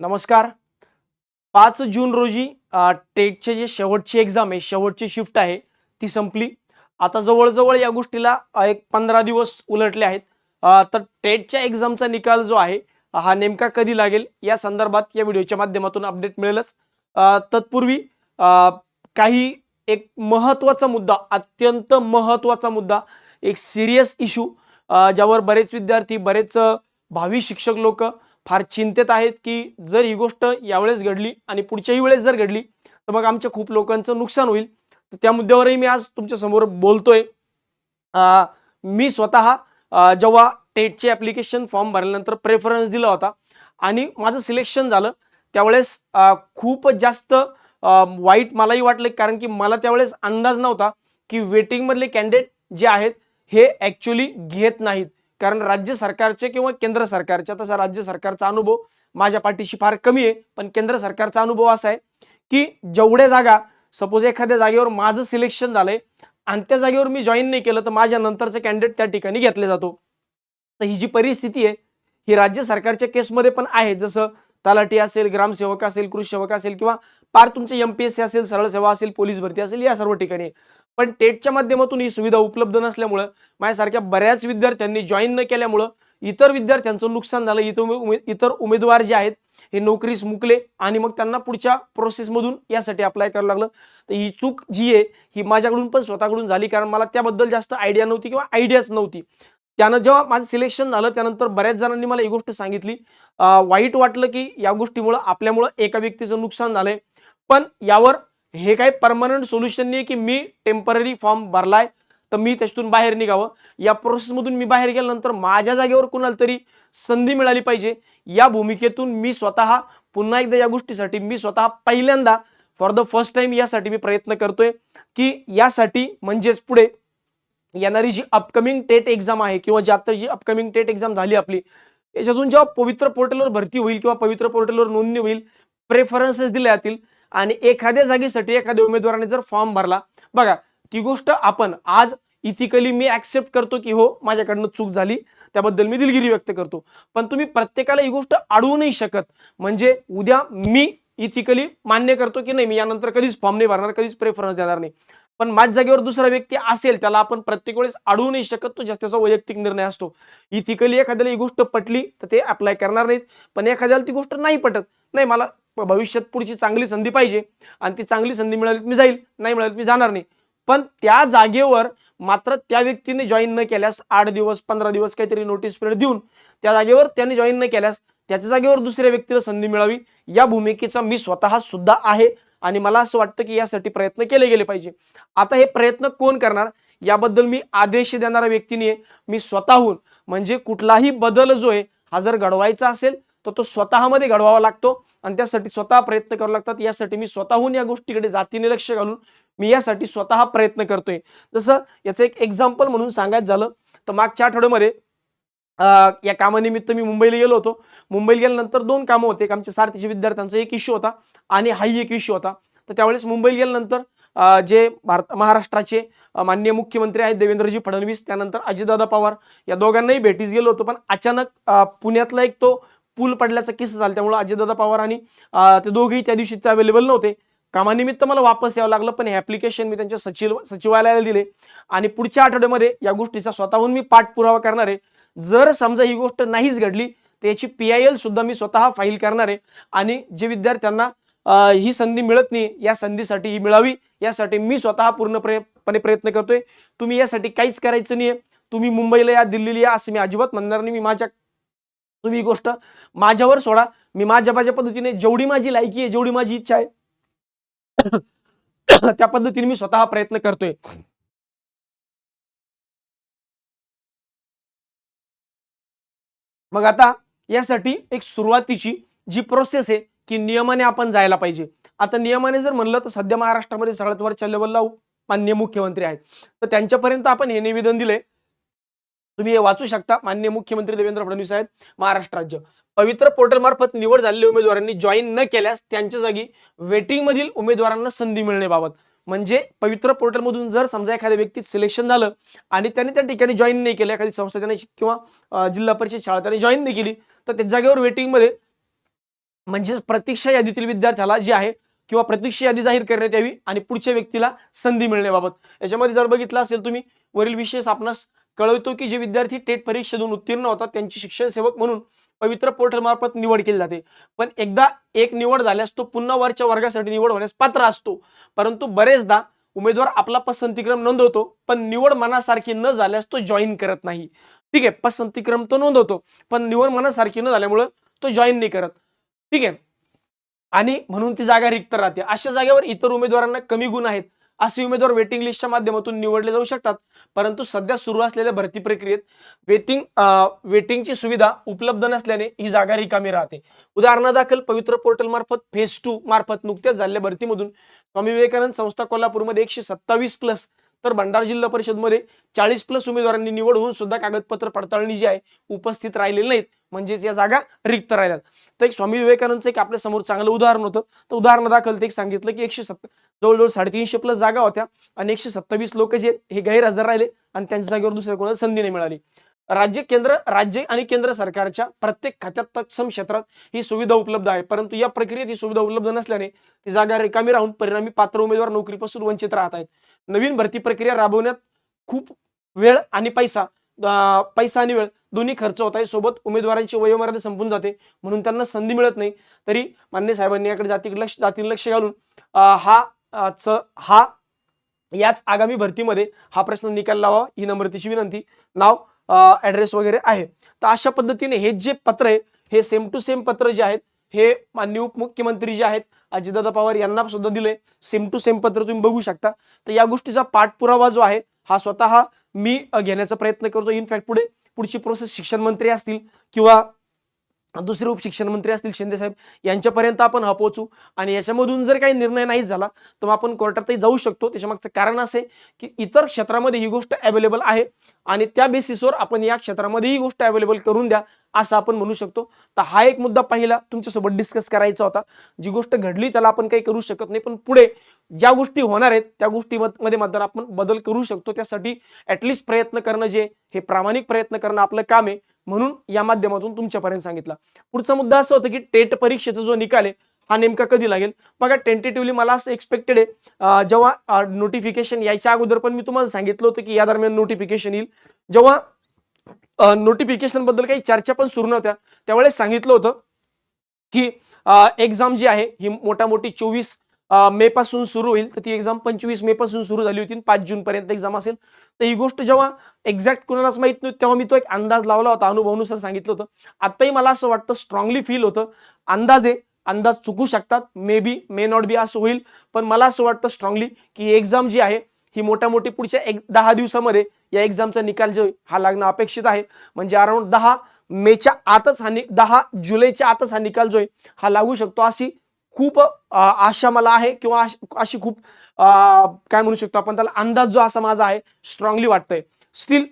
नमस्कार. पाच जून रोजी टेटचे जे शेवटची एक्झाम आहे शेवटची शिफ्ट आहे ती संपली. आता जवळजवळ या गोष्टीला एक पंधरा दिवस उलटले आहेत. तर टेटच्या एक्झामचा निकाल जो आहे हा नेमका कधी लागेल? या संदर्भात या व्हिडिओच्या माध्यमातून अपडेट मिळेलच. तत्पूर्वी काही एक महत्त्वाचा मुद्दा अत्यंत महत्त्वाचा मुद्दा एक सिरियस इशू ज्यावर बरेच विद्यार्थी बरेच भावी शिक्षक लोक फार चिंतेत आहेत की जर ही गोष्ट यावेळेस घडली आणि पुढच्याही वेळेस जर घडली तर मग आमच्या खूप लोकांचं नुकसान होईल. तर त्या मुद्द्यावरही मी आज तुमच्यासमोर बोलतोय. मी स्वतः जेव्हा टेटचे ॲप्लिकेशन फॉर्म भरल्यानंतर प्रेफरन्स दिला होता आणि माझं सिलेक्शन झालं त्यावेळेस खूप जास्त वाईट मलाही वाटलं कारण की मला त्यावेळेस अंदाज नव्हता की वेटिंगमधले कॅन्डिडेट जे आहेत हे ॲक्च्युली घेत नाहीत. कारण राज्य सरकारचे किंवा केंद्र सरकारच्या तसा राज्य सरकारचा अनुभव माझ्या पाठीशी फार कमी आहे पण केंद्र सरकारचा अनुभव असा आहे की जेवढ्या जागा सपोज एखाद्या जागेवर माझं सिलेक्शन झालंय आणि त्या जागेवर मी जॉईन नाही केलं तर माझ्या नंतरचं कॅन्डिडेट त्या ठिकाणी घेतले जातो. तर ही जी परिस्थिती आहे ही राज्य सरकारच्या केसमध्ये पण आहे. जसं तलाठी असेल ग्रामसेवक असेल कृषी सेवक असेल किंवा पार तुमचे एम पी एस सी असेल सरळ सेवा असेल पोलीस भरती असेल या सर्व ठिकाणी. पण टेटच्या माध्यमातून ही सुविधा उपलब्ध नसल्यामुळं माझ्यासारख्या बऱ्याच विद्यार्थ्यांनी जॉईन न केल्यामुळं इतर विद्यार्थ्यांचं नुकसान झालं. इतर उमे इतर उमेदवार जे आहेत हे नोकरीस मुकले आणि मग त्यांना पुढच्या प्रोसेसमधून यासाठी अप्लाय करावं लागलं. तर ही चूक जी आहे ही माझ्याकडून पण स्वतःकडून झाली कारण मला त्याबद्दल जास्त आयडिया नव्हती किंवा आयडियाच नव्हती. त्यानं जेव्हा माझं सिलेक्शन झालं त्यानंतर बऱ्याच जणांनी मला ही गोष्ट सांगितली. वाईट वाटलं की या गोष्टीमुळं आपल्यामुळं एका व्यक्तीचं नुकसान झालंय. पण यावर हे काही परमनंट सोल्युशन नाही की मी टेंपररी फॉर्म भरलाय तर मी त्याच्यातून बाहेर निघावं. या प्रोसेसमधून मी बाहेर गेल्यानंतर माझ्या जागेवर कुणाला तरी संधी मिळाली पाहिजे. या भूमिकेतून मी स्वतः पुन्हा एकदा या गोष्टीसाठी मी स्वतः पहिल्यांदा फॉर द फर्स्ट टाइम यासाठी मी प्रयत्न करतोय की यासाठी म्हणजेच पुढे येणारी जी अपकमिंग टेट एक्झाम आहे किंवा जी आता जी अपकमिंग टेट एक्झाम झाली आपली याच्यातून जेव्हा पवित्र पोर्टलवर भरती होईल किंवा पवित्र पोर्टलवर नोंदणी होईल प्रेफरन्सेस दिल्या जातील. आणि एखाद्या जागेसाठी एखाद्या उमेदवाराने जर फॉर्म भरला बघा ती गोष्ट आपण आज इथिकली मी ऍक्सेप्ट करतो की हो माझ्याकडनं चूक झाली त्याबद्दल मी दिलगिरी व्यक्त करतो. पण तुम्ही प्रत्येकाला ही गोष्ट अडवू नाही शकत. म्हणजे उद्या मी इथिकली मान्य करतो की नाही मी यानंतर कधीच फॉर्म नाही भरणार कधीच प्रेफरन्स देणार नाही. पण माझ्या जागेवर दुसरा व्यक्ती असेल त्याला आपण प्रत्येक वेळेस अडवू नाही शकत. तो जास्त त्याचा वैयक्तिक निर्णय असतो. इथिकली एखाद्याला ही गोष्ट पटली तर ते अप्लाय करणार नाहीत. पण एखाद्याला ती गोष्ट नाही पटत. नाही मला भविष्यात पुढची चांगली संधी पाहिजे आणि ती चांगली संधी मिळाली मी जाईल नाही मिळाली मी जाणार नाही. पण त्या जागेवर मात्र त्या व्यक्तीने जॉईन न केल्यास आठ दिवस पंधरा दिवस काहीतरी नोटीस पिरियड देऊन त्या जागेवर त्याने जॉईन न केल्यास त्याच्या जागेवर दुसऱ्या व्यक्तीला संधी मिळावी. या भूमिकेचा मी स्वतः सुद्धा आहे. आणि मला असं वाटतं की यासाठी प्रयत्न केले गेले पाहिजे. आता हे प्रयत्न कोण करणार? याबद्दल मी आदेश देणाऱ्या व्यक्तीने मी स्वतःहून. म्हणजे कुठलाही बदल जो आहे हा जर घडवायचा असेल तर तो स्वतःमध्ये घडवावा लागतो. आणि त्यासाठी स्वतः प्रयत्न करावे लागतात. यासाठी मी स्वतःहून या गोष्टीकडे जातीने लक्ष घालून मी यासाठी स्वतः प्रयत्न करतोय. जसं याचं एक एक्झाम्पल म्हणून सांगायचं झालं तर मागच्या आठवड्यामध्ये या कामानिमित्त मी मुंबईला गेलो होतो. मुंबईला गेल्यानंतर दोन कामं होते. एक आमच्या सारथीचे विद्यार्थ्यांचा एक इश्यू होता आणि हाही एक इश्यू होता. तर त्यावेळेस मुंबईला गेल्यानंतर जे भारत महाराष्ट्राचे माननीय मुख्यमंत्री आहेत देवेंद्रजी फडणवीस त्यानंतर अजितदादा पवार या दोघांनाही भेटीस गेलो होतो. पण अचानक पुण्यातला एक तो पूल पडल्याचा किस्सा झाला. त्यामुळे अजितदादा पवार आणि ते दोघेही त्या दिवशी अवेलेबल नव्हते. कामानिमित्त मला वापस यावं लागलं पण हे ॲप्लिकेशन मी त्यांच्या सचिव सचिवालयाला दिले. आणि पुढच्या आठवड्यामध्ये या गोष्टीचा स्वतःहून मी पाठपुरावा करणार आहे. जर समजा ही गोष्ट नाहीच घडली तर याची पी आय एल सुद्धा मी स्वतः फाईल करणार आहे. आणि जे विद्यार्थ्यांना ही संधी मिळत नाही या संधीसाठी ही मिळावी यासाठी मी स्वतः पूर्णपणे प्रयत्न करतोय. तुम्ही यासाठी काहीच करायचं नाहीये. तुम्ही मुंबईला या दिल्लीला या असं मी अजिबात म्हणणार नाही. मी माझ्या तुम्ही ही गोष्ट माझ्यावर सोडा. मी माझ्या माझ्या पद्धतीने जेवढी माझी लायकी आहे जेवढी माझी इच्छा आहे त्या पद्धतीने मी स्वतः प्रयत्न करतोय. मग आता यासाठी एक सुरुवातीची जी प्रोसेस आहे की नियमाने आपण जायला पाहिजे. आता नियमाने जर म्हणलं तर सध्या महाराष्ट्रामध्ये सगळ्यात वरच्या लेवलला मान्य मुख्यमंत्री आहेत. तर त्यांच्यापर्यंत आपण हे निवेदन दिले तुम्ही हे वाचू शकता. मान्य मुख्यमंत्री देवेंद्र फडणवीस आहेत महाराष्ट्र राज्य. पवित्र पोर्टल मार्फत निवड झालेल्या उमेदवारांनी जॉईन न केल्यास त्यांच्या जागी वेटिंगमधील उमेदवारांना संधी मिळण्याबाबत म्हणजे पवित्र पोर्टलमधून जर समजा एखाद्या व्यक्तीत सिलेक्शन झालं आणि त्याने त्या ठिकाणी जॉईन नाही केलं एखादी संस्था त्याने किंवा जिल्हा परिषद शाळा त्याने जॉईन नाही केली तर त्या जागेवर वेटिंगमध्ये म्हणजेच प्रतीक्षा यादीतील विद्यार्थ्याला जे आहे किंवा प्रतीक्षा यादी जाहीर करण्यात यावी आणि पुढच्या व्यक्तीला संधी मिळण्याबाबत. याच्यामध्ये जर बघितलं असेल तुम्ही वरील विशेष आपणास कळवतो की जे विद्यार्थी टेट परीक्षेतून उत्तीर्ण होतात त्यांची शिक्षण सेवक म्हणून पवित्र पोर्टल मार्फत निवड केली जाते. पण एकदा एक निवड झाल्यास तो पुन्हा वरच्या वर्गासाठी निवड होण्यास पात्र असतो. परंतु बरेचदा उमेदवार आपला पसंतीक्रम नोंदवतो पण निवड मनासारखी न झाल्यास तो जॉईन करत नाही. ठीक आहे पसंतीक्रम तो नोंदवतो पण निवड मनासारखी न झाल्यामुळं तो जॉईन नाही करत. ठीक आहे. आणि म्हणून ती जागा रिक्त राहते. अशा जागेवर इतर उमेदवारांना कमी गुण आहेत. असे उमेदवार वेटिंग लिस्टच्या माध्यमातून निवडले जाऊ शकतात. परंतु सध्या सुरू असलेल्या भरती प्रक्रियेत वेटिंग वेटिंगची सुविधा उपलब्ध नसल्याने ही जागा रिकामी राहते. उदाहरणादाखल पवित्र पोर्टल मार्फत फेज टू मार्फत नुकत्याच झालेल्या भरतीमधून स्वामी विवेकानंद संस्था कोल्हापूरमध्ये एकशे सत्तावीस प्लस तर भंडारा जिल्हा परिषदमध्ये चाळीस प्लस उमेदवारांनी निवड होऊन सुद्धा कागदपत्र पडताळणी जी आहे उपस्थित राहिलेली नाहीत. म्हणजेच या जागा रिक्त राहिल्यात. तर एक स्वामी विवेकानंदचं एक आपल्यासमोर चांगलं उदाहरण होतं. तर उदाहरण दाखल ते एक सांगितलं की एकशे सत्त जवळजवळ साडेतीनशे प्लस जागा होत्या आणि एकशे सत्तावीस लोक जे हे गैरहजर राहिले आणि त्यांच्या जागेवर दुसऱ्या कोणाला संधी नाही मिळाली. राज्य केंद्र राज्य आणि केंद्र सरकारच्या प्रत्येक खात्यात तत्सम क्षेत्रात ही सुविधा उपलब्ध आहे. परंतु या प्रक्रियेत ही सुविधा उपलब्ध नसल्याने ती जागा रिकामी राहून परिणामी पात्र उमेदवार नोकरीपासून वंचित राहत आहेत. नवीन भरती प्रक्रिया राबवण्यात खूप वेळ आणि पैसा पैसा आणि वेळ दोन्ही खर्च होत आहे. सोबत उमेदवारांची वयोमर्यादा संपून जाते म्हणून त्यांना संधी मिळत नाही. तरी मान्य साहेबांनी याकडे जातीकडे लक्ष जातीला लक्ष घालून हा च हा याच आगामी भरतीमध्ये हा प्रश्न निकाल लावा ही नम्रतेची विनंती. नाव ॲड्रेस वगैरे आहे. तर अशा पद्धतीने हे जे पत्र आहे हे सेम टू सेम पत्र जे आहेत हे माननीय उपमुख्यमंत्री जे आहेत अजितदादा पवार यांना सुद्धा दिले सेम टू सेम पत्र तुम्ही बघू शकता. तर या गोष्टीचा पाठपुरावा जो आहे हा स्वतः मी घेण्याचा प्रयत्न करतो. इनफॅक्ट पुढे पुढची प्रोसेस शिक्षण मंत्री असतील किंवा दुसरे उपशिक्षण मंत्री असतील शिंदेसाहेब यांच्यापर्यंत आपण हा पोहोचू. आणि याच्यामधून जर काही निर्णय नाही झाला तर मग आपण कोर्टातही जाऊ शकतो. त्याच्यामागचं कारण असे की इतर क्षेत्रामध्ये ही गोष्ट अवेलेबल आहे. आणि त्या बेसिसवर आपण या क्षेत्रामध्ये ही गोष्ट अवेलेबल करून द्या. असं आपण म्हणू शकतो. तर हा एक मुद्दा पहिला. तुमच्यासोबत डिस्कस करायचा होता. जी गोष्ट घडली त्याला आपण काही करू शकत नाही. पण पुढे ज्या गोष्टी होणार आहेत त्या गोष्टीमध्ये मात्र आपण बदल करू शकतो. त्यासाठी ॲटलिस्ट प्रयत्न करणं जे हे प्रामाणिक प्रयत्न करणं आपलं काम आहे. म्हणून या माध्यमातून तुमच्यापर्यंत सांगितलं. पुढचा मुद्दा असं होतं की टेट परीक्षेचा जो निकाल आहे हा नेमका कधी लागेल? बघा टेंटेटिव्हली मला असं एक्सपेक्टेड आहे. जेव्हा नोटिफिकेशन यायच्या अगोदर पण मी तुम्हाला सांगितलं होतं की या दरम्यान नोटिफिकेशन येईल. जेव्हा नोटिफिकेशनबद्दल काही चर्चा पण सुरू नव्हत्या. त्यावेळेस सांगितलं होतं की एक्झाम जी आहे ही मोठामोठी चोवीस मे पासून सुरू होईल. तर ती एक्झाम पंचवीस मे पासून सुरू झाली होती पाच जून पर्यंत एक्झाम असेल. तर ही गोष्ट जेव्हा एक्झॅक्ट कोणालाच माहीत नव्हती तेव्हा मी तो एक अंदाज लावला होता. अनुभवानुसार सांगितलं होतं. आताही मला असं वाटतं स्ट्रॉंगली फील होतं. अंदाज आहे. अंदाज चुकू शकतात. May be may not be असं होईल. पण मला असं वाटतं स्ट्रॉंगली की एक्झाम जी आहे ही मोठ्या मोठी पुढच्या एक दहा दिवसामध्ये या एक्झामचा निकाल जो आहे, हा लागणं अपेक्षित आहे. म्हणजे अराउंड दहा मेच्या आतच हा नि दहा जुलैच्या आतच हा निकाल जो आहे हा लागू शकतो. अशी खूप आशा मला आहे किंवा अश- अशी खूप काय म्हणू शकतो आपण त्याला अंदाज जो असा माझा आहे स्ट्रॉंगली वाटतंय. स्टील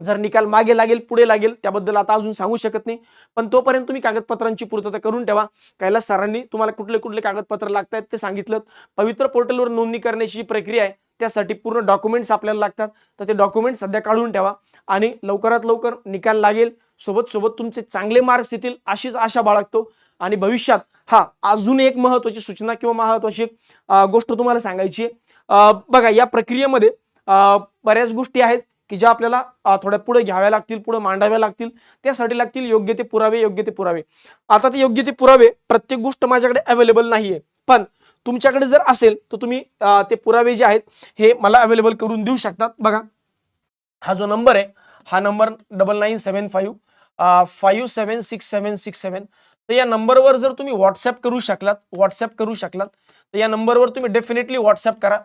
जर निकाल मागे लागेल पुढे लागेल त्याबद्दल आता अजून सांगू शकत नाही. पण तोपर्यंत तुम्ही कागदपत्रांची पूर्तता करून ठेवा. कैलास सरांनी तुम्हाला कुठले कुठले कागदपत्र लागतात ते सांगितलं पवित्र पोर्टलवर नोंदणी करण्याची प्रक्रिया आहे त्यासाठी पूर्ण डॉक्युमेंट्स आपल्याला लागतात. तर ते डॉक्युमेंट सध्या काढून ठेवा आणि लवकरात लवकर निकाल लागेल. सोबत सोबत तुमचे चांगले मार्क्स येतील अशीच आशा बाळगतो. आणि भविष्यात हा अजून एक महत्वाची सूचना किंवा महत्वाची गोष्ट तुम्हाला सांगायची आहे. बघा या प्रक्रियेमध्ये बऱ्याच गोष्टी आहेत की ज्या आपल्याला थोड्या पुढे घ्याव्या लागतील पुढे मांडाव्या लागतील. त्यासाठी लागतील योग्य ते पुरावे योग्य ते पुरावे. आता ते योग्य ते पुरावे प्रत्येक गोष्ट माझ्याकडे अवेलेबल नाहीये. पण तुमच्याकडे जर असेल तर तुम्ही ते पुरावे जे आहेत हे मला अवेलेबल करून देऊ शकतात. बघा हा जो नंबर आहे हा number double nine seven five five seven six seven six seven तर या नंबरवर जर तुम्ही व्हॉट्सअप करू शकलात व्हॉट्सअप करू शकलात तर या नंबरवर तुम्ही डेफिनेटली व्हॉट्सअप करा.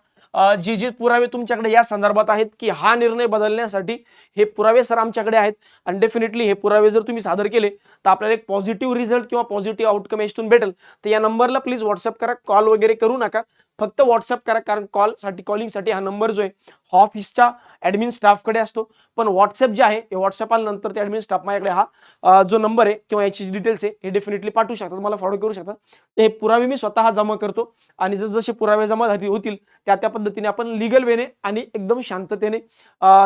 जे जे पुरावे तुमच्याकडे या संदर्भात आहेत की हा निर्णय बदलण्यासाठी हे पुरावे सर आमच्याकडे आहेत. आणि डेफिनेटली हे पुरावे जर तुम्ही सादर केले तर आपल्याला एक पॉझिटिव्ह रिझल्ट किंवा पॉझिटिव्ह आउटकम याच्यातून भेटेल. तर या नंबरला प्लीज व्हॉट्सअप करा कॉल वगैरे करू नका. फक्त व्हॉट्सअप करा कारण कॉलसाठी कॉलिंगसाठी हा नंबर जो आहे हा ऑफिसच्या ॲडमिन स्टाफकडे असतो. पण व्हॉट्सअप जे आहे हे व्हॉट्सअप नंतर ते ॲडमिन स्टाफ माझ्याकडे हा जो नंबर आहे किंवा याची डिटेल्स आहे हे डेफिनेटली पाठवू शकतात मला फॉलो करू शकतात. ते हे पुरावे मी स्वतः जमा करतो आणि जसे पुरावे जमा झाली होतील त्या त्या पद्धतीने आपण लिगल वेने आणि एकदम शांततेने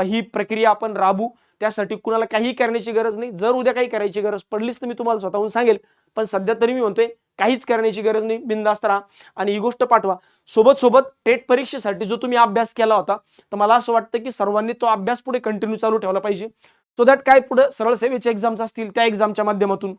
ही प्रक्रिया आपण राबू त्यासाठी कुणाला काही करण्याची गरज नाही. जर उद्या काही करायची गरज पडलीच तर मी तुम्हाला स्वतःहून सांगेल पण सध्या तरी मी म्हणतोय काहीच करण्याची गरज नाही बिंदास्त राहा. आणि ही गोष्ट पाठवा. सोबत सोबत टेट परीक्षेसाठी जो तुम्ही अभ्यास केला होता तर मला असं वाटतं की सर्वांनी तो अभ्यास पुढे कंटिन्यू चालू ठेवला पाहिजे. सो दॅट काय पुढे सरळ सेवेचे एक्झाम्स असतील त्या एक्झामच्या माध्यमातून.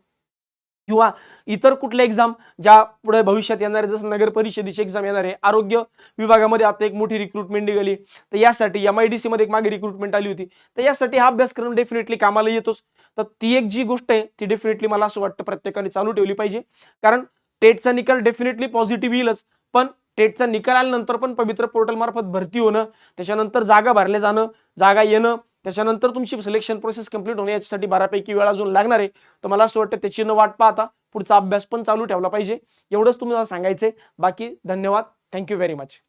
किंवा इतर कुठल्या एक्झाम ज्या पुढे भविष्यात येणार आहे जसं नगर परिषदेची एक्झाम येणार आहे आरोग्य विभागामध्ये आता एक मोठी रिक्रुटमेंट निघाली. तर यासाठी एम आय डी सीमध्ये एक मागे रिक्रुटमेंट आली होती. तर यासाठी हा अभ्यासक्रम डेफिनेटली कामाला येतोच. तर ती एक जी गोष्ट आहे ती डेफिनेटली मला असं वाटतं प्रत्येकाने चालू ठेवली पाहिजे. कारण टेटचा निकाल डेफिनेटली पॉझिटिव्ह येईलच. पण टेटचा निकाल आल्यानंतर पण पवित्र पोर्टल मार्फत भरती होणं त्याच्यानंतर जागा भरल्या जाणं जागा येणं त्याच्यानंतर तुमची सिलेक्शन प्रोसेस कंप्लीट होणे याच्यासाठी बऱ्यापैकी वेळ अजून लागणार आहे. तर मला असं वाटतं त्याची न वाट पाहता पुढचा अभ्यास पण चालू ठेवला पाहिजे. एवढंच तुम्हाला सांगायचंय. बाकी धन्यवाद. Thank you very much